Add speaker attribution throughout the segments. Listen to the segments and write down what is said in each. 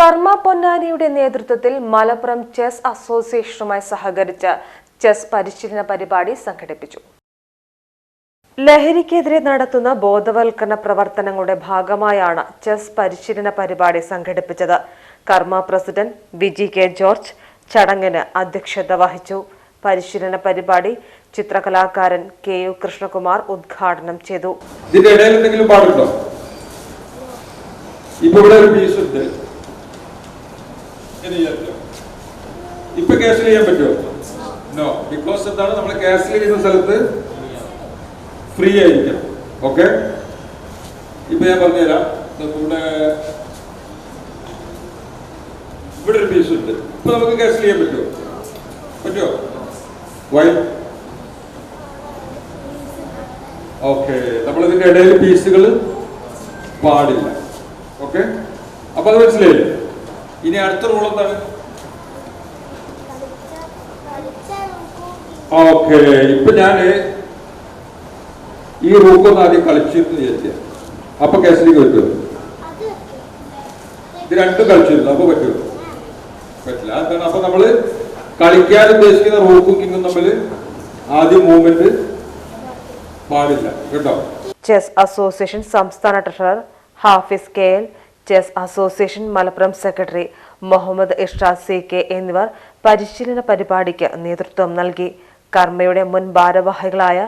Speaker 1: കർമ്മ പൊന്നാനിയുടെ നേതൃത്വത്തിൽ മലപ്പുറം ചെസ് അസോസിയേഷനുമായി സഹകരിച്ച് ചെസ് പരിശീലന പരിപാടി സംഘടിപ്പിച്ചു. ലഹരിക്കെതിരെ നടത്തുന്ന ബോധവൽക്കരണ പ്രവർത്തനങ്ങളുടെ ഭാഗമായാണ് ചെസ് പരിശീലന പരിപാടി സംഘടിപ്പിച്ചത്. കർമ്മ പ്രസിഡന്റ് വിജി കെ ജോർജ് ചടങ്ങിന് അധ്യക്ഷത വഹിച്ചു. പരിശീലന പരിപാടി ചിത്രകലാകാരൻ കെ യു കൃഷ്ണകുമാർ ഉദ്ഘാടനം ചെയ്തു.
Speaker 2: ഇതിന്റെ ഇടയിൽ എന്തെങ്കിലും പാടുണ്ടോ? ഇവിടെ ഒരു പീസ് ഉണ്ട്. ഇത് ചെയ്യാൻ ഇപ്പൊ ക്യാൻസൽ ചെയ്യാൻ പറ്റുമോ നോ ബിക്കോസ് എന്താണ്? നമ്മൾ ക്യാൻസൽ ചെയ്യുന്ന സ്ഥലത്ത് ഫ്രീ ആയിരിക്കണം ഓക്കെ ഇപ്പൊ ഞാൻ പറഞ്ഞുതരാം. നമ്മുടെ ഇവിടെ ഒരു പീസ് ഉണ്ട്. ഇപ്പൊ നമുക്ക് ക്യാൻസൽ ചെയ്യാൻ പറ്റുമോ പറ്റുമോ വൈ ഓക്കെ നമ്മൾ ഇതിന്റെ ഇടയിൽ പീസുകൾ പാടില്ല. ഓക്കെ അപ്പൊ അത് മനസ്സിലായില്ലേ? ഇനി അടുത്ത റൂൾ എന്താണ്? ഓക്കെ ഇപ്പൊ ഞാൻ ഈ റൂക്കൊന്ന് ആദ്യം കളിച്ചിരുന്നു വിചാരിച്ച. അപ്പൊ കേസിലേക്ക് പറ്റുമോ ഇത് രണ്ടും കളിച്ചിരുന്നു അപ്പൊ പറ്റുമോ പറ്റില്ല. എന്താണ് അപ്പൊ നമ്മൾ കളിക്കാൻ ഉദ്ദേശിക്കുന്ന റൂക്കും കിങ്ങും തമ്മിൽ ആദ്യം മൂവ്മെന്റ് പാടില്ല. കേട്ടോ?
Speaker 1: ചെസ് അസോസിയേഷൻ സംസ്ഥാന treasurer Hafis K L chess association Malappuram secretary Muhammad Irshad C K എന്നിവർ പരിശീലന പരിപാടിക്ക് നേതൃത്വം നൽകി. കർമ്മയുടെ മുൻ ഭാരവാഹികളായ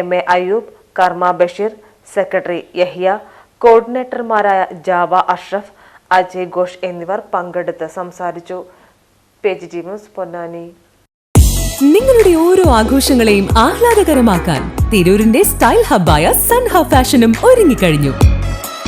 Speaker 1: എം എ അയ്യൂബ് കർമ്മ ബഷീർ സെക്രട്ടറി യഹിയ കോർഡിനേറ്റർമാരായ ജാവ അഷ്റഫ് അജയ് ഘോഷ് എന്നിവർ പങ്കെടുത്ത് സംസാരിച്ചു. പേജ് പൊന്നാനി.
Speaker 3: നിങ്ങളുടെ ഓരോ ആഘോഷങ്ങളെയും ആഹ്ലാദകരമാക്കാൻ തിരൂരിന്റെ സ്റ്റൈൽ ഹബ്ബായ സൺഹ ഫാഷനും ഒരുങ്ങിക്കഴിഞ്ഞു.